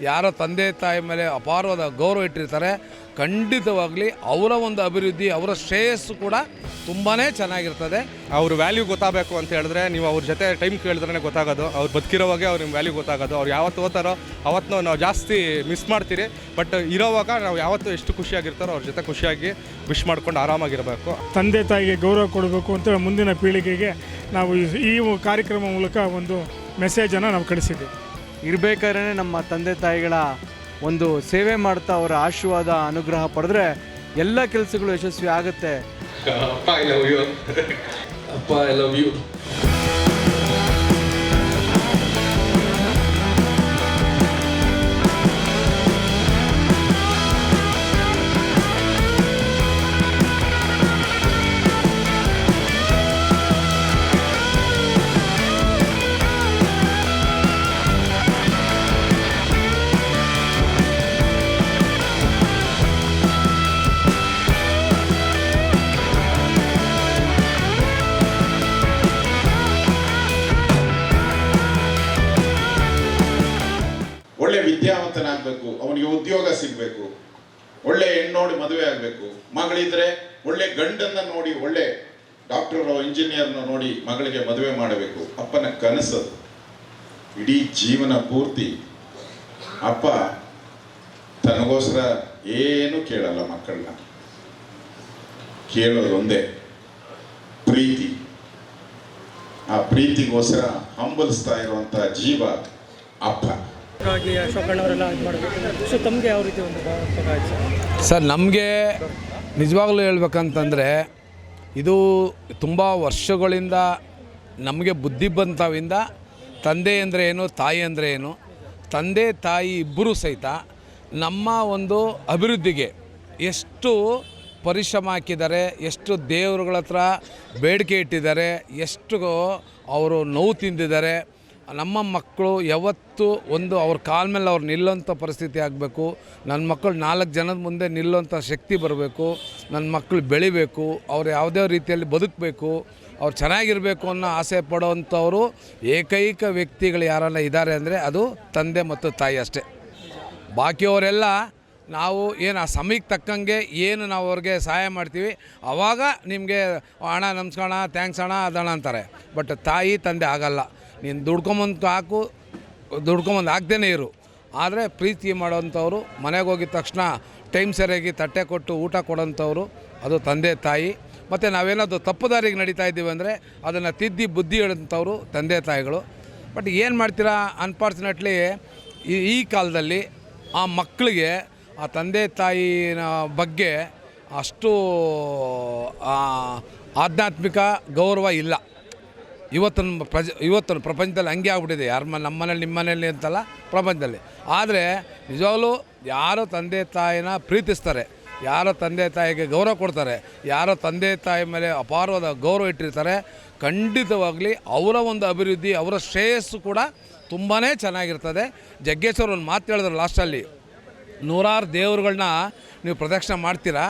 ಯಾರ ತಂದೆ ತಾಯಿ ಮೇಲೆ ಅಪಾರವಾದ ಗೌರವ ಇಟ್ಟಿರ್ತಾರೆ ಖಂಡಿತವಾಗ್ಲಿ ಅವರ ಒಂದು ಅಭಿವೃದ್ಧಿ ಅವರ ಶ್ರೇಯಸ್ಸು ಕೂಡ ತುಂಬಾ ಚೆನ್ನಾಗಿರ್ತದೆ. ಅವ್ರ ವ್ಯಾಲ್ಯೂ ಗೊತ್ತಾಗಬೇಕು ಅಂತ ಹೇಳಿದ್ರೆ ನೀವು ಅವ್ರ ಜೊತೆ ಟೈಮ್ ಕೇಳಿದ್ರೆ ಗೊತ್ತಾಗೋದು. ಅವ್ರು ಬದುಕಿರೋವಾಗೆ ಅವ್ರ ವ್ಯಾಲ್ಯೂ ಗೊತ್ತಾಗೋದು. ಅವ್ರು ಯಾವತ್ತು ಓದ್ತಾರೋ ಅವತ್ತು ನಾವು ಜಾಸ್ತಿ ಮಿಸ್ ಮಾಡ್ತೀರಿ. ಬಟ್ ಇರೋವಾಗ ನಾವು ಯಾವತ್ತು ಎಷ್ಟು ಖುಷಿಯಾಗಿರ್ತಾರೋ ಅವ್ರ ಜೊತೆ ಖುಷಿಯಾಗಿ ವಿಶ್ ಮಾಡ್ಕೊಂಡು ಆರಾಮಾಗಿರಬೇಕು. ತಂದೆ ತಾಯಿಗೆ ಗೌರವ ಕೊಡಬೇಕು ಅಂತ ಮುಂದಿನ ಪೀಳಿಗೆಗೆ ನಾವು ಈ- ಈ ಕಾರ್ಯಕ್ರಮ ಮೂಲಕ ಒಂದು ಮೆಸೇಜನ್ನು ನಾವು ಕಳಿಸಿದ್ದೀವಿ. ಇರಬೇಕಾದ್ರೆ ನಮ್ಮ ತಂದೆ ತಾಯಿಗಳ ಒಂದು ಸೇವೆ ಮಾಡ್ತಾ ಅವರ ಆಶೀರ್ವಾದ, ಅನುಗ್ರಹ ಪಡೆದ್ರೆ ಎಲ್ಲ ಕೆಲಸಗಳು ಯಶಸ್ವಿ ಆಗುತ್ತೆ. ಅಪ್ಪ ಐ ಲವ್ ಯು ಅಪ್ಪ ಐ ಲವ್ ಯು ಒಳ್ಳೆ ಹೆಣ್ಣು ನೋಡಿ ಮದುವೆ ಆಗಬೇಕು. ಮಗಳಿದ್ರೆ ಒಳ್ಳೆ ಗಂಡನ್ನ ನೋಡಿ, ಒಳ್ಳೆ ಡಾಕ್ಟರ್ ಇಂಜಿನಿಯರ್ನ ನೋಡಿ ಮಗಳಿಗೆ ಮದುವೆ ಮಾಡಬೇಕು. ಅಪ್ಪನ ಕನಸು ಇಡೀ ಜೀವನ ಪೂರ್ತಿ ಅಪ್ಪ ತನಗೋಸ್ಕರ ಏನು ಕೇಳಲ್ಲ ಮಕ್ಕಳನ್ನ. ಕೇಳೋದೊಂದೇ ಪ್ರೀತಿ. ಆ ಪ್ರೀತಿಗೋಸ್ಕರ ಹಂಬಲಿಸ್ತಾ ಇರುವಂತ ಜೀವ ಅಪ್ಪ. ಅಶೋಕಣ್ಣವರೆಲ್ಲ ಇದು ಮಾಡಬೇಕು ಸೊ ತಮಗೆ ಯಾವ ರೀತಿ ಒಂದು ಸರ್, ನಮಗೆ ನಿಜವಾಗ್ಲೂ ಹೇಳ್ಬೇಕಂತಂದರೆ ಇದು ತುಂಬ ವರ್ಷಗಳಿಂದ ನಮಗೆ ಬುದ್ಧಿ ಬಂತವಿಂದ ತಂದೆ ಅಂದರೆ ಏನು, ತಾಯಿ ಅಂದರೆ ಏನು, ತಂದೆ, ತಾಯಿ ಇಬ್ಬರೂ ಸಹಿತ ನಮ್ಮ ಒಂದು ಅಭಿವೃದ್ಧಿಗೆ ಎಷ್ಟು ಪರಿಶ್ರಮ ಹಾಕಿದ್ದಾರೆ, ಎಷ್ಟು ದೇವರುಗಳ ಹತ್ರ ಬೇಡಿಕೆ ಇಟ್ಟಿದ್ದಾರೆ, ಎಷ್ಟು ಅವರು ನೋವು ತಿಂದಿದ್ದಾರೆ ನಮ್ಮ ಮಕ್ಕಳು ಯಾವತ್ತು ಒಂದು ಅವ್ರ ಕಾಲ ಮೇಲೆ ಅವ್ರು ನಿಲ್ಲೋಂಥ ಪರಿಸ್ಥಿತಿ ಆಗಬೇಕು. ನನ್ನ ಮಕ್ಕಳು ನಾಲ್ಕು ಜನದ ಮುಂದೆ ನಿಲ್ಲೋಂಥ ಶಕ್ತಿ ಬರಬೇಕು. ನನ್ನ ಮಕ್ಕಳು ಬೆಳಿಬೇಕು. ಅವ್ರು ಯಾವುದೇ ರೀತಿಯಲ್ಲಿ ಬದುಕಬೇಕು. ಅವ್ರು ಚೆನ್ನಾಗಿರಬೇಕು ಅನ್ನೋ ಆಸೆ ಪಡೋವಂಥವರು ಏಕೈಕ ವ್ಯಕ್ತಿಗಳು ಯಾರನ್ನ ಇದ್ದಾರೆ ಅಂದರೆ ಅದು ತಂದೆ ಮತ್ತು ತಾಯಿ ಅಷ್ಟೇ. ಬಾಕಿಯವರೆಲ್ಲ ನಾವು ಏನು ಆ ಸಮಯಕ್ಕೆ ತಕ್ಕಂಗೆ ಏನು ನಾವು ಅವ್ರಿಗೆ ಸಹಾಯ ಮಾಡ್ತೀವಿ. ಆವಾಗ ನಿಮಗೆ ಅಣ್ಣ ನಮಸ್ಕೋಣ ಥ್ಯಾಂಕ್ಸ್ ಅಣ್ಣ, ಅದಣ್ಣ ಅಂತಾರೆ. ಬಟ್ ತಾಯಿ, ತಂದೆ ಆಗಲ್ಲ. ನೀನು ದುಡ್ಕೊಂಬಂದು ಹಾಕು, ದುಡ್ಕೊಂಬಂದು ಹಾಕ್ದೇ ಇರು. ಆದರೆ ಪ್ರೀತಿ ಮಾಡೋವಂಥವ್ರು, ಮನೆಗೆ ಹೋಗಿದ ತಕ್ಷಣ ಟೈಮ್ ಸರಿಯಾಗಿ ತಟ್ಟೆ ಕೊಟ್ಟು ಊಟ ಕೊಡೋಂಥವ್ರು, ಅದು ತಂದೆ ತಾಯಿ. ಮತ್ತು ನಾವೇನಾದರೂ ತಪ್ಪು ದಾರಿಗೆ ನಡೀತಾ ಇದ್ದೀವಿ ಅಂದರೆ ಅದನ್ನು ತಿದ್ದಿ ಬುದ್ಧಿ ಹೇಳೋಂಥವ್ರು ತಂದೆ ತಾಯಿಗಳು. ಬಟ್ ಏನು ಮಾಡ್ತೀರಾ ಅನ್ಫಾರ್ಚುನೇಟ್ಲಿ ಈ ಈ ಕಾಲದಲ್ಲಿ ಆ ಮಕ್ಕಳಿಗೆ ಆ ತಂದೆ ತಾಯಿನ ಬಗ್ಗೆ ಅಷ್ಟು ಆಧ್ಯಾತ್ಮಿಕ ಗೌರವ ಇಲ್ಲ. ಇವತ್ತಿನ ಪ್ರಜ ಇವತ್ತಿನ ಪ್ರಪಂಚದಲ್ಲಿ ಹಂಗೆ ಆಗ್ಬಿಟ್ಟಿದೆ. ಯಾರ ಮನೆ, ನಮ್ಮ ಮನೇಲಿ, ನಿಮ್ಮ ಮನೇಲಿ ಅಂತಲ್ಲ ಪ್ರಪಂಚದಲ್ಲಿ. ಆದರೆ ನಿಜವಾಗ್ಲೂ ಯಾರೋ ತಂದೆ ತಾಯಿನ ಪ್ರೀತಿಸ್ತಾರೆ. ಯಾರೋ ತಂದೆ ತಾಯಿಗೆ ಗೌರವ ಕೊಡ್ತಾರೆ. ಯಾರೋ ತಂದೆ ತಾಯಿ ಮೇಲೆ ಅಪಾರವಾದ ಗೌರವ ಇಟ್ಟಿರ್ತಾರೆ. ಖಂಡಿತವಾಗಲಿ ಅವರ ಒಂದು ಅಭಿವೃದ್ಧಿ, ಅವರ ಶ್ರೇಯಸ್ಸು ಕೂಡ ತುಂಬಾ ಚೆನ್ನಾಗಿರ್ತದೆ. ಜಗ್ಗೇಶ್ವರ ಒಂದು ಮಾತು ಹೇಳಿದ್ರು ಲಾಸ್ಟಲ್ಲಿ. ನೂರಾರು ದೇವರುಗಳನ್ನ ನೀವು ಪ್ರದಕ್ಷಿಣೆ ಮಾಡ್ತೀರಾ?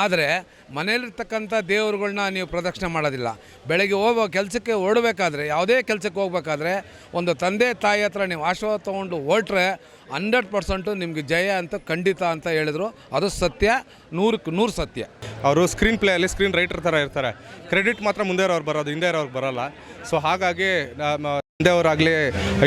ಆದರೆ ಮನೇಲಿರ್ತಕ್ಕಂಥ ದೇವರುಗಳನ್ನ ನೀವು ಪ್ರದಕ್ಷಿಣೆ ಮಾಡೋದಿಲ್ಲ. ಬೆಳಗ್ಗೆ ಹೋಗೋ ಕೆಲಸಕ್ಕೆ ಓಡಬೇಕಾದ್ರೆ, ಯಾವುದೇ ಕೆಲಸಕ್ಕೆ ಹೋಗ್ಬೇಕಾದ್ರೆ ಒಂದು ತಂದೆ ತಾಯಿ ಹತ್ರ ನೀವು ಆಶೀರ್ವಾದ ತೊಗೊಂಡು ಹೊರಟ್ರೆ ಹಂಡ್ರೆಡ್ ಪರ್ಸೆಂಟು ನಿಮಗೆ ಜಯ ಅಂತ ಖಂಡಿತ ಅಂತ ಹೇಳಿದರು. ಅದು ಸತ್ಯ, ನೂರಕ್ಕೆ ನೂರು ಸತ್ಯ. ಅವರು ಸ್ಕ್ರೀನ್ ಪ್ಲೇಯಲ್ಲಿ ಸ್ಕ್ರೀನ್ ರೈಟರ್ ಥರ ಇರ್ತಾರೆ. ಕ್ರೆಡಿಟ್ ಮಾತ್ರ ಮುಂದೆ ಇರೋರು ಬರೋದು, ಹಿಂದೆ ಇರೋರು ಬರೋಲ್ಲ. ಸೊ ಹಾಗಾಗಿ ತಂದೆಯವರಾಗಲಿ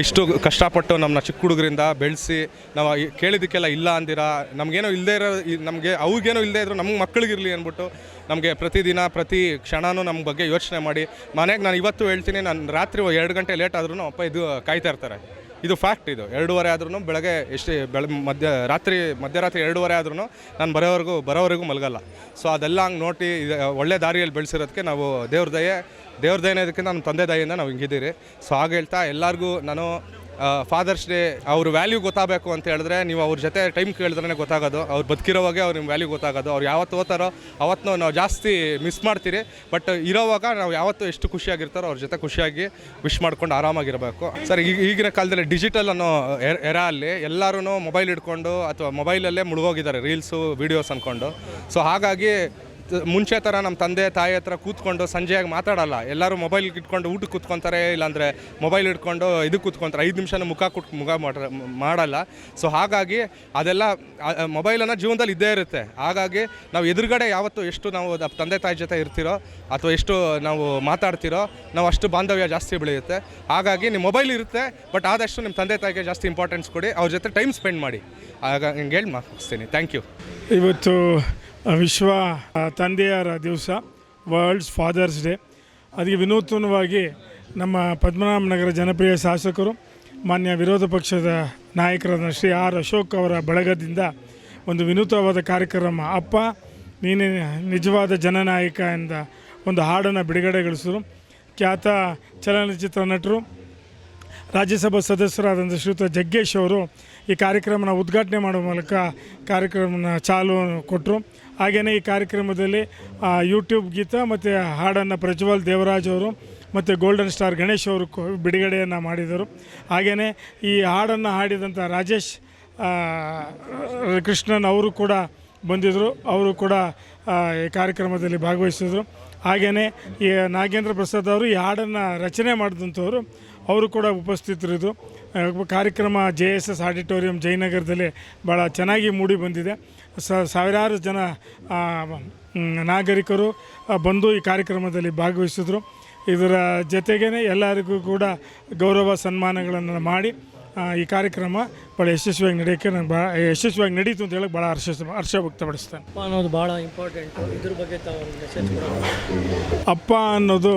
ಇಷ್ಟು ಕಷ್ಟಪಟ್ಟು ನಮ್ಮನ್ನ ಚಿಕ್ಕ ಹುಡುಗರಿಂದ ಬೆಳೆಸಿ, ನಾವು ಕೇಳಿದ್ದಕ್ಕೆಲ್ಲ ಇಲ್ಲ ಅಂದಿರಾ, ನಮಗೇನೋ ಇಲ್ಲದೇ ಇರೋ ನಮಗೆ ಅವ್ರಿಗೇನೋ ಇಲ್ಲದೇ ಇದ್ರು ನಮ್ಗೆ ಮಕ್ಕಳಿಗಿರಲಿ ಅಂದ್ಬಿಟ್ಟು ನಮಗೆ ಪ್ರತಿದಿನ, ಪ್ರತಿ ಕ್ಷಣನೂ ನಮ್ಮ ಬಗ್ಗೆ ಯೋಚನೆ ಮಾಡಿ, ಮನೆಗೆ ನಾನು ಇವತ್ತು ಹೇಳ್ತೀನಿ, ನಾನು ರಾತ್ರಿ ಎರಡು ಗಂಟೆ ಲೇಟ್ ಆದ್ರೂ ಅಪ್ಪ ಇದು ಕಾಯ್ತಾ ಇರ್ತಾರೆ. ಇದು ಫ್ಯಾಕ್ಟ್ ಇದು. ಎರಡೂವರೆ ಆದ್ರೂ ಬೆಳಗ್ಗೆ ಎಷ್ಟು ಬೆಳ, ಮಧ್ಯ, ರಾತ್ರಿ, ಮಧ್ಯರಾತ್ರಿ ಎರಡೂವರೆ ಆದ್ರೂ ನಾನು ಬರೋವರೆಗೂ ಬರೋವರೆಗೂ ಮಲಗಲ್ಲ. ಸೊ ಅದೆಲ್ಲ ಹಂಗೆ ನೋಡಿ ಒಳ್ಳೆ ದಾರಿಯಲ್ಲಿ ಬೆಳೆಸಿರೋದಕ್ಕೆ ನಾವು ದೇವ್ರ ದಯೆ ದೇವ್ರ ದಯೆ ನಮ್ಮ ತಂದೆ ದಯೆಯಿಂದ ನಾವು ಹಿಂಗಿದ್ದೀರಿ. ಸೊ ಹಾಗೆ ಹೇಳ್ತಾ ಎಲ್ಲರಿಗೂ ನಾನು ಫಾದರ್ಸ್ ಡೇ ಅವ್ರ ವ್ಯಾಲ್ಯೂ ಗೊತ್ತಾಗಬೇಕು ಅಂತ ಹೇಳಿದ್ರೆ ನೀವು ಅವ್ರ ಜೊತೆ ಟೈಮ್ ಕೇಳಿದ್ರೆ ಗೊತ್ತಾಗೋದು. ಅವ್ರು ಬದುಕಿರೋವಾಗೆ ಅವ್ರ ನಿಮ್ಮ ವ್ಯಾಲ್ಯೂ ಗೊತ್ತಾಗೋದು. ಅವ್ರು ಯಾವತ್ತು ಓದ್ತಾರೋ ಅವತ್ತು ನಾವು ಜಾಸ್ತಿ ಮಿಸ್ ಮಾಡ್ತೀರಿ. ಬಟ್ ಇರೋವಾಗ ನಾವು ಯಾವತ್ತು ಎಷ್ಟು ಖುಷಿಯಾಗಿರ್ತಾರೋ ಅವ್ರ ಜೊತೆ ಖುಷಿಯಾಗಿ ವಿಶ್ ಮಾಡ್ಕೊಂಡು ಆರಾಮಾಗಿರಬೇಕು. ಸರ್ ಈಗ, ಈಗಿನ ಕಾಲದಲ್ಲಿ ಡಿಜಿಟಲ್ ಅನ್ನೋ ಎರ ಅಲ್ಲಿ ಎಲ್ಲರೂ ಮೊಬೈಲ್ ಹಿಡ್ಕೊಂಡು ಅಥವಾ ಮೊಬೈಲಲ್ಲೇ ಮುಳುಗೋಗಿದ್ದಾರೆ ರೀಲ್ಸು ವೀಡಿಯೋಸ್ ಅಂದ್ಕೊಂಡು ಸೊ ಹಾಗಾಗಿ ಮುಂಚೆ ಥರ ನಮ್ಮ ತಂದೆ, ತಾಯಿ ಹತ್ರ ಕೂತ್ಕೊಂಡು ಸಂಜೆಯಾಗಿ ಮಾತಾಡಲ್ಲ. ಎಲ್ಲರೂ ಮೊಬೈಲ್ ಇಟ್ಕೊಂಡು ಊಟಕ್ಕೆ ಕೂತ್ಕೊತಾರೆ, ಇಲ್ಲಾಂದರೆ ಮೊಬೈಲ್ ಇಟ್ಕೊಂಡು ಇದಕ್ಕೆ ಕೂತ್ಕೊಂತಾರೆ. ಐದು ನಿಮಿಷನ ಮುಖ ಕುಟ್, ಮುಖ ಮಾಡ- ಮಾಡಲ್ಲ. ಸೊ ಹಾಗಾಗಿ ಅದೆಲ್ಲ ಮೊಬೈಲನ್ನು ಜೀವನದಲ್ಲಿ ಇದ್ದೇ ಇರುತ್ತೆ. ಹಾಗಾಗಿ ನಾವು ಎದುರುಗಡೆ ಯಾವತ್ತು ಎಷ್ಟು ನಾವು ತಂದೆ, ತಾಯಿ ಜೊತೆ ಇರ್ತಿರೋ, ಅಥವಾ ಎಷ್ಟು ನಾವು ಮಾತಾಡ್ತಿರೋ, ನಾವು ಅಷ್ಟು ಬಾಂಧವ್ಯ ಜಾಸ್ತಿ ಬೆಳೆಯುತ್ತೆ. ಹಾಗಾಗಿ ನಿಮ್ಮ ಮೊಬೈಲ್ ಇರುತ್ತೆ ಬಟ್ ಆದಷ್ಟು ನಿಮ್ಮ ತಂದೆ, ತಾಯಿಗೆ ಜಾಸ್ತಿ ಇಂಪಾರ್ಟೆನ್ಸ್ ಕೊಡಿ. ಅವ್ರ ಜೊತೆ ಟೈಮ್ ಸ್ಪೆಂಡ್ ಮಾಡಿ. ಆಗ ಹಿಂಗೆ ಹೇಳಿ ಮಾತಾಡ್ತೀನಿ. ಥ್ಯಾಂಕ್ ಯು ಇವತ್ತು ವಿಶ್ವ ತಂದೆಯರ ದಿವಸ ವರ್ಲ್ಡ್ಸ್ ಫಾದರ್ಸ್ ಡೇ ಅದಕ್ಕೆ ವಿನೂತನವಾಗಿ ನಮ್ಮ ಪದ್ಮನಾಭನಗರ ಜನಪ್ರಿಯ ಶಾಸಕರು, ಮಾನ್ಯ ವಿರೋಧ ಪಕ್ಷದ ನಾಯಕರಾದ ಶ್ರೀ ಆರ್ ಅಶೋಕ್ ಅವರ ಬಳಗದಿಂದ ಒಂದು ವಿನೂತವಾದ ಕಾರ್ಯಕ್ರಮ, ಅಪ್ಪ, ನೀನೇ ನಿಜವಾದ ಜನನಾಯಕ ಎಂದ ಒಂದು ಹಾಡನ್ನು ಬಿಡುಗಡೆಗೊಳಿಸಿದರು. ಖ್ಯಾತ ಚಲನಚಿತ್ರ ನಟರು ರಾಜ್ಯಸಭಾ ಸದಸ್ಯರಾದಂಥ ಶ್ರೀಯುತ ಜಗ್ಗೇಶ್ ಅವರು ಈ ಕಾರ್ಯಕ್ರಮನ ಉದ್ಘಾಟನೆ ಮಾಡುವ ಮೂಲಕ ಕಾರ್ಯಕ್ರಮನ ಚಾಲು ಕೊಟ್ಟರು. ಹಾಗೆಯೇ ಈ ಕಾರ್ಯಕ್ರಮದಲ್ಲಿ ಯೂಟ್ಯೂಬ್ ಗೀತ ಮತ್ತು ಹಾಡನ್ನು ಪ್ರಜ್ವಲ್ ದೇವರಾಜ್ ಅವರು ಮತ್ತು ಗೋಲ್ಡನ್ ಸ್ಟಾರ್ ಗಣೇಶ್ ಅವರು ಬಿಡುಗಡೆಯನ್ನು ಮಾಡಿದರು. ಹಾಗೆಯೇ ಈ ಹಾಡನ್ನು ಹಾಡಿದಂಥ ರಾಜೇಶ್ ಕೃಷ್ಣನ್ ಅವರು ಕೂಡ ಬಂದಿದ್ದರು. ಅವರು ಕೂಡ ಈ ಕಾರ್ಯಕ್ರಮದಲ್ಲಿ ಭಾಗವಹಿಸಿದರು. ಹಾಗೆಯೇ ಈ ನಾಗೇಂದ್ರ ಪ್ರಸಾದ್ ಅವರು ಈ ಹಾಡನ್ನು ರಚನೆ ಮಾಡಿದಂಥವರು. ಅವರು ಕೂಡ ಉಪಸ್ಥಿತರಿದ್ದು ಕಾರ್ಯಕ್ರಮ ಜೆ ಎಸ್ ಎಸ್ ಆಡಿಟೋರಿಯಂ ಜಯನಗರದಲ್ಲಿ ಭಾಳ ಚೆನ್ನಾಗಿ ಮೂಡಿ ಬಂದಿದೆ. ಸಾವಿರಾರು ಜನ ನಾಗರಿಕರು ಬಂದು ಈ ಕಾರ್ಯಕ್ರಮದಲ್ಲಿ ಭಾಗವಹಿಸಿದ್ರು. ಇದರ ಜೊತೆಗೇ ಎಲ್ಲರಿಗೂ ಕೂಡ ಗೌರವ ಸನ್ಮಾನಗಳನ್ನು ಮಾಡಿ ಈ ಕಾರ್ಯಕ್ರಮ ಭಾಳ ಯಶಸ್ವಿಯಾಗಿ ನಡೆಯೋಕ್ಕೆ ನಂಗೆ ಭಾಳ ಯಶಸ್ವಿಯಾಗಿ ನಡೀತು ಅಂತ ಹೇಳಕ್ಕೆ ಭಾಳ ಹರ್ಷ ಹರ್ಷ ವ್ಯಕ್ತಪಡಿಸ್ತೇನೆ. ಅಪ್ಪ ಅನ್ನೋದು ಭಾಳ ಇಂಪಾರ್ಟೆಂಟ್ ಇದ್ರ ಬಗ್ಗೆ ತಾವು ಅಪ್ಪ ಅನ್ನೋದು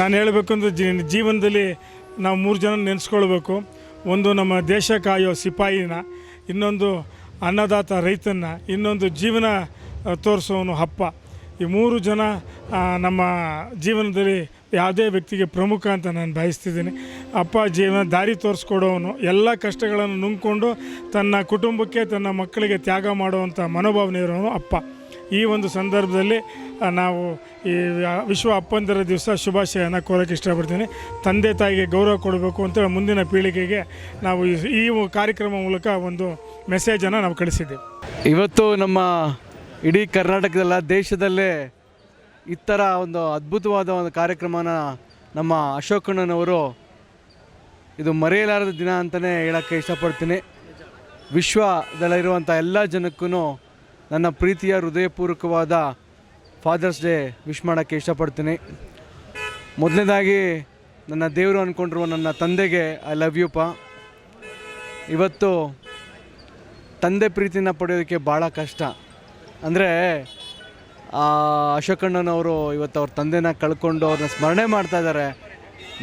ನಾನು ಹೇಳಬೇಕು ಅಂದರೆ ಜೀವನದಲ್ಲಿ ನಾವು ಮೂರು ಜನ ನೆನೆಸ್ಕೊಳ್ಬೇಕು. ಒಂದು ನಮ್ಮ ದೇಶ ಕಾಯೋ ಸಿಪಾಯಿನ, ಇನ್ನೊಂದು ಅನ್ನದಾತ ರೈತನ ಇನ್ನೊಂದು ಜೀವನ ತೋರಿಸೋನು ಅಪ್ಪ ಈ ಮೂರು ಜನ ನಮ್ಮ ಜೀವನದಲ್ಲಿ ಯಾವುದೇ ವ್ಯಕ್ತಿಗೆ ಪ್ರಮುಖ ಅಂತ ನಾನು ಭಾವಿಸ್ತಿದ್ದೀನಿ. ಅಪ್ಪ ಜೀವನ ದಾರಿ ತೋರಿಸ್ಕೊಡೋನು, ಎಲ್ಲ ಕಷ್ಟಗಳನ್ನು ನುಂಗ್ಕೊಂಡು ತನ್ನ ಕುಟುಂಬಕ್ಕೆ, ತನ್ನ ಮಕ್ಕಳಿಗೆ ತ್ಯಾಗ ಮಾಡುವಂಥ ಮನೋಭಾವನೆ ಇರೋನು ಅಪ್ಪ. ಈ ಒಂದು ಸಂದರ್ಭದಲ್ಲಿ ನಾವು ಈ ವಿಶ್ವ ಅಪ್ಪಂದರ ದಿವಸ ಶುಭಾಶಯನ ಕೋರೋಕ್ಕೆ ಇಷ್ಟಪಡ್ತೀನಿ. ತಂದೆ ತಾಯಿಗೆ ಗೌರವ ಕೊಡಬೇಕು ಅಂತ ಮುಂದಿನ ಪೀಳಿಗೆಗೆ ನಾವು ಈ- ಕಾರ್ಯಕ್ರಮ ಮೂಲಕ ಒಂದು ಮೆಸೇಜನ್ನು ನಾವು ಕಳಿಸಿದ್ದೀವಿ. ಇವತ್ತು ನಮ್ಮ ಇಡೀ ಕರ್ನಾಟಕದಲ್ಲ, ದೇಶದಲ್ಲೇ ಥರ ಒಂದು ಅದ್ಭುತವಾದ ಒಂದು ಕಾರ್ಯಕ್ರಮನ ನಮ್ಮ ಅಶೋಕಣ್ಣನವರು ಇದು ಮರೆಯಲಾರದ ದಿನ ಅಂತಲೇ ಹೇಳೋಕ್ಕೆ ಇಷ್ಟಪಡ್ತೀನಿ. ವಿಶ್ವದಲ್ಲಿರುವಂಥ ಎಲ್ಲ ಜನಕ್ಕೂ ನನ್ನ ಪ್ರೀತಿಯ ಹೃದಯಪೂರ್ವಕವಾದ ಫಾದರ್ಸ್ ಡೇ ವಿಶ್ ಮಾಡೋಕ್ಕೆ ಇಷ್ಟಪಡ್ತೀನಿ. ಮೊದಲನೇದಾಗಿ ನನ್ನ ದೇವರು ಅಂದ್ಕೊಂಡಿರುವ ನನ್ನ ತಂದೆಗೆ ಐ ಲವ್ ಯು ಪಾ ಇವತ್ತು ತಂದೆ ಪ್ರೀತಿನ ಪಡೆಯೋದಕ್ಕೆ ಭಾಳ ಕಷ್ಟ. ಅಂದರೆ ಅಶೋಕಣ್ಣನವರು ಇವತ್ತು ಅವ್ರ ತಂದೆನ ಕಳ್ಕೊಂಡು ಅವ್ರನ್ನ ಸ್ಮರಣೆ ಮಾಡ್ತಾ ಇದ್ದಾರೆ.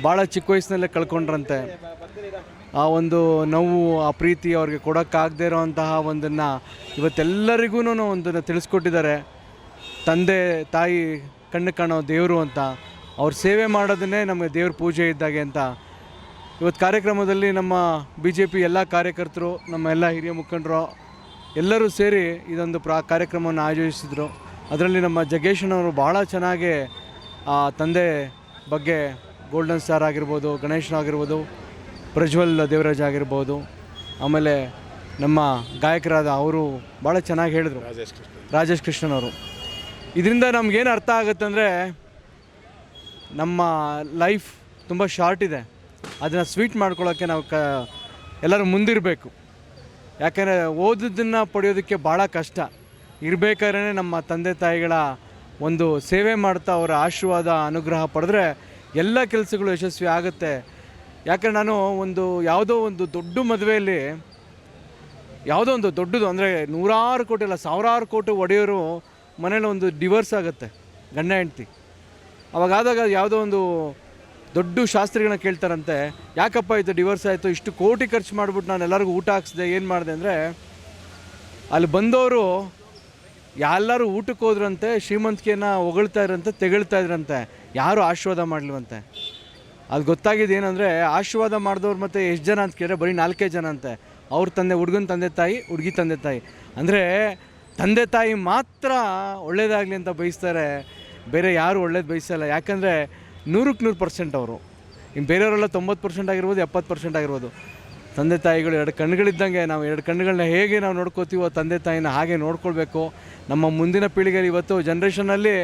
ಭಾಳ ಚಿಕ್ಕ ವಯಸ್ಸಿನಲ್ಲೇ ಕಳ್ಕೊಂಡ್ರಂತೆ. ಆ ಒಂದು ನೋವು, ಆ ಪ್ರೀತಿ ಅವ್ರಿಗೆ ಕೊಡೋಕ್ಕಾಗದೇ ಇರೋವಂತಹ ಒಂದನ್ನು ಇವತ್ತೆಲ್ಲರಿಗೂ ಒಂದನ್ನು ತಿಳಿಸ್ಕೊಟ್ಟಿದ್ದಾರೆ. ತಂದೆ, ತಾಯಿ, ಕಣ್ಣು ಕಾಣೋ ದೇವರು ಅಂತ. ಅವ್ರ ಸೇವೆ ಮಾಡೋದನ್ನೇ ನಮಗೆ ದೇವ್ರ ಪೂಜೆ ಇದ್ದಾಗೆ ಅಂತ. ಇವತ್ತು ಕಾರ್ಯಕ್ರಮದಲ್ಲಿ ನಮ್ಮ ಬಿ ಜೆ ಪಿ ಎಲ್ಲ ಕಾರ್ಯಕರ್ತರು, ನಮ್ಮ ಎಲ್ಲ ಹಿರಿಯ ಮುಖಂಡರು ಎಲ್ಲರೂ ಸೇರಿ ಇದೊಂದು ಪ್ರಾ, ಕಾರ್ಯಕ್ರಮವನ್ನು ಆಯೋಜಿಸಿದರು. ಅದರಲ್ಲಿ ನಮ್ಮ ಜಗ್ಗೇಶನವರು ಭಾಳ ಚೆನ್ನಾಗಿ ಆ ತಂದೆ ಬಗ್ಗೆ ಗೋಲ್ಡನ್ ಸ್ಟಾರ್ ಆಗಿರ್ಬೋದು, ಗಣೇಶನ್ ಆಗಿರ್ಬೋದು ಪ್ರಜ್ವಲ್ ದೇವರಾಜ್ ಆಗಿರ್ಬೋದು ಆಮೇಲೆ ನಮ್ಮ ಗಾಯಕರಾದ ಅವರು ಭಾಳ ಚೆನ್ನಾಗಿ ಹೇಳಿದರು. ರಾಜೇಶ್ ಕೃಷ್ಣನ್. ಅವರು. ಇದರಿಂದ ನಮಗೇನು ಅರ್ಥ ಆಗುತ್ತೆ ಅಂದರೆ ನಮ್ಮ ಲೈಫ್ ತುಂಬ ಶಾರ್ಟ್ ಇದೆ. ಅದನ್ನು ಸ್ವೀಟ್ ಮಾಡ್ಕೊಳ್ಳೋಕ್ಕೆ ನಾವು ಕ ಎಲ್ಲರೂ ಮುಂದಿರಬೇಕು. ಯಾಕೆಂದರೆ ಓದೋದನ್ನು ಪಡೆಯೋದಕ್ಕೆ ಭಾಳ ಕಷ್ಟ. ಇರಬೇಕಾದ್ರೆ ನಮ್ಮ ತಂದೆ ತಾಯಿಗಳ ಒಂದು ಸೇವೆ ಮಾಡ್ತಾ ಅವರ ಆಶೀರ್ವಾದ ಅನುಗ್ರಹ ಪಡೆದ್ರೆ ಎಲ್ಲ ಕೆಲಸಗಳು ಯಶಸ್ವಿ ಆಗುತ್ತೆ. ಯಾಕಂದ್ರೆ ನಾನು ಒಂದು ಯಾವುದೋ ಒಂದು ದೊಡ್ಡ ಮದುವೆಯಲ್ಲಿ ಯಾವುದೋ ಒಂದು ದೊಡ್ಡದು, ಅಂದರೆ ನೂರಾರು ಕೋಟಿ ಅಲ್ಲ, ಸಾವಿರಾರು ಕೋಟಿ ಒಡೆಯೋರು ಮನೇಲಿ ಒಂದು ಡಿವೋರ್ಸ್ ಆಗುತ್ತೆ, ಗಂಡ ಹೆಂಡ್ತಿ. ಅವಾಗ ಆದಾಗ ಯಾವುದೋ ಒಂದು ದೊಡ್ಡ ಶಾಸ್ತ್ರಿಗಳನ್ನ ಕೇಳ್ತಾರಂತೆ, ಯಾಕಪ್ಪ ಇದು ಡಿವೋರ್ಸ್ ಆಯಿತು, ಇಷ್ಟು ಕೋಟಿ ಖರ್ಚು ಮಾಡಿಬಿಟ್ಟು ನಾನು ಎಲ್ಲರಿಗೂ ಊಟ ಹಾಕ್ಸಿದೆ, ಏನು ಮಾಡಿದೆ? ಅಂದರೆ ಅಲ್ಲಿ ಬಂದವರು ಎಲ್ಲರೂ ಊಟಕ್ಕೆ ಹೋದ್ರಂತೆ, ಶ್ರೀಮಂತಿಕೆಯನ್ನು ಹೊಗಳ್ತಾ ಇದ್ರಂತೆ, ತೆಗಳ್ತಾ ಇದ್ರಂತೆ, ಯಾರು ಆಶೀರ್ವಾದ ಮಾಡಲಿವಂತೆ ಅದು ಗೊತ್ತಾಗಿದ್ದು ಏನಂದರೆ ಆಶೀರ್ವಾದ ಮಾಡಿದವ್ರು ಮತ್ತು ಎಷ್ಟು ಜನ ಅಂತ ಕೇಳಿದ್ರೆ ಬರೀ ನಾಲ್ಕೇ ಜನ ಅಂತೆ. ಅವ್ರ ತಂದೆ, ಹುಡುಗನ ತಂದೆ ತಾಯಿ, ಹುಡುಗಿ ತಂದೆ ತಾಯಿ. ಅಂದರೆ ತಂದೆ ತಾಯಿ ಮಾತ್ರ ಒಳ್ಳೇದಾಗಲಿ ಅಂತ ಬಯಸ್ತಾರೆ. ಬೇರೆ ಯಾರು ಒಳ್ಳೇದು ಬಯಸಲ್ಲ ಯಾಕಂದರೆ ನೂರಕ್ಕೆ ನೂರು ಪರ್ಸೆಂಟ್ ಅವರು. ಇನ್ನು ಬೇರೆಯವರೆಲ್ಲ ತೊಂಬತ್ತು ಪರ್ಸೆಂಟ್ ಆಗಿರ್ಬೋದು, ಎಪ್ಪತ್ತು ಪರ್ಸೆಂಟ್ ಆಗಿರ್ಬೋದು. ತಂದೆ ತಾಯಿಗಳು ಎರಡು ಕಣ್ಣುಗಳಿದ್ದಂಗೆ ನಾವು ಎರಡು ಕಣ್ಣುಗಳನ್ನ ಹೇಗೆ ನಾವು ನೋಡ್ಕೋತೀವೋ ತಂದೆ ತಾಯಿನ ಹಾಗೆ ನೋಡ್ಕೊಳ್ಬೇಕು. ನಮ್ಮ ಮುಂದಿನ ಪೀಳಿಗೆಯಲ್ಲಿ ಇವತ್ತು ಜನ್ರೇಷನಲ್ಲಿ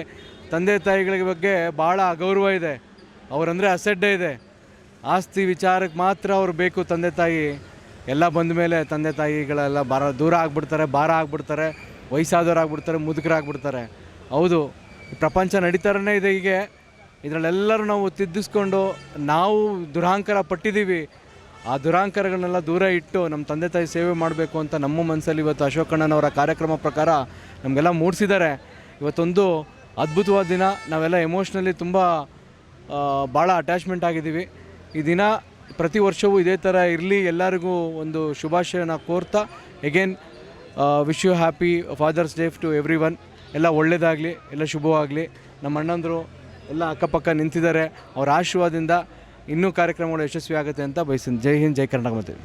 ತಂದೆ ತಾಯಿಗಳ ಬಗ್ಗೆ ಭಾಳ ಅಗೌರವ ಇದೆ. ಅವರಂದರೆ ಅಸಡ್ಡೆ ಇದೆ. ಆಸ್ತಿ ವಿಚಾರಕ್ಕೆ ಮಾತ್ರ ಅವ್ರು ಬೇಕು ತಂದೆ ತಾಯಿ. ಎಲ್ಲ ಬಂದ ಮೇಲೆ ತಂದೆ ತಾಯಿಗಳೆಲ್ಲ ಭಾರ ದೂರ ಆಗ್ಬಿಡ್ತಾರೆ, ಭಾರ ಆಗ್ಬಿಡ್ತಾರೆ, ವಯಸ್ಸಾದವ್ರು ಆಗ್ಬಿಡ್ತಾರೆ, ಮುದುಕರಾಗ್ಬಿಡ್ತಾರೆ. ಹೌದು ಪ್ರಪಂಚ ನಡೀತಾರನೇ ಇದೆ ಹೀಗೆ. ಇದರಲ್ಲೆಲ್ಲರೂ ನಾವು ತಿದ್ದಿಸ್ಕೊಂಡು ನಾವು ದುರಾಂಕರ ಪಟ್ಟಿದ್ದೀವಿ. ಆ ದುರಾಂಕರಗಳನ್ನೆಲ್ಲ ದೂರ ಇಟ್ಟು ನಮ್ಮ ತಂದೆ ತಾಯಿ ಸೇವೆ ಮಾಡಬೇಕು ಅಂತ ನಮ್ಮ ಮನಸ್ಸಲ್ಲಿ ಇವತ್ತು ಅಶೋಕಣ್ಣನವರ ಕಾರ್ಯಕ್ರಮ ಪ್ರಕಾರ ನಮಗೆಲ್ಲ ಮೂಡಿಸಿದ್ದಾರೆ. ಇವತ್ತೊಂದು ಅದ್ಭುತವಾದ ದಿನ. ನಾವೆಲ್ಲ ಎಮೋಷ್ನಲಿ ತುಂಬ ಭಾಳ ಅಟ್ಯಾಚ್ಮೆಂಟ್ ಆಗಿದ್ದೀವಿ. ಈ ದಿನ ಪ್ರತಿ ವರ್ಷವೂ ಇದೇ ಥರ ಇರಲಿ, ಎಲ್ಲರಿಗೂ ಒಂದು ಶುಭಾಶಯನ ಕೋರ್ತಾ again wish you happy father's day to every one ಎಲ್ಲ ಒಳ್ಳೆಯದಾಗಲಿ ಎಲ್ಲ ಶುಭವಾಗಲಿ. ನಮ್ಮ ಅಣ್ಣಂದರು ಎಲ್ಲ ಅಕ್ಕಪಕ್ಕ ನಿಂತಿದ್ದಾರೆ. ಅವರ ಆಶೀರ್ವಾದದಿಂದ ಇನ್ನೂ ಕಾರ್ಯಕ್ರಮಗಳು ಯಶಸ್ವಿ ಆಗುತ್ತೆ ಅಂತ ಬಯಸ್ತೀನಿ. ಜೈ ಹಿಂದ್, ಜೈ ಕರ್ನಾಟಕ ಮತ್ತೆ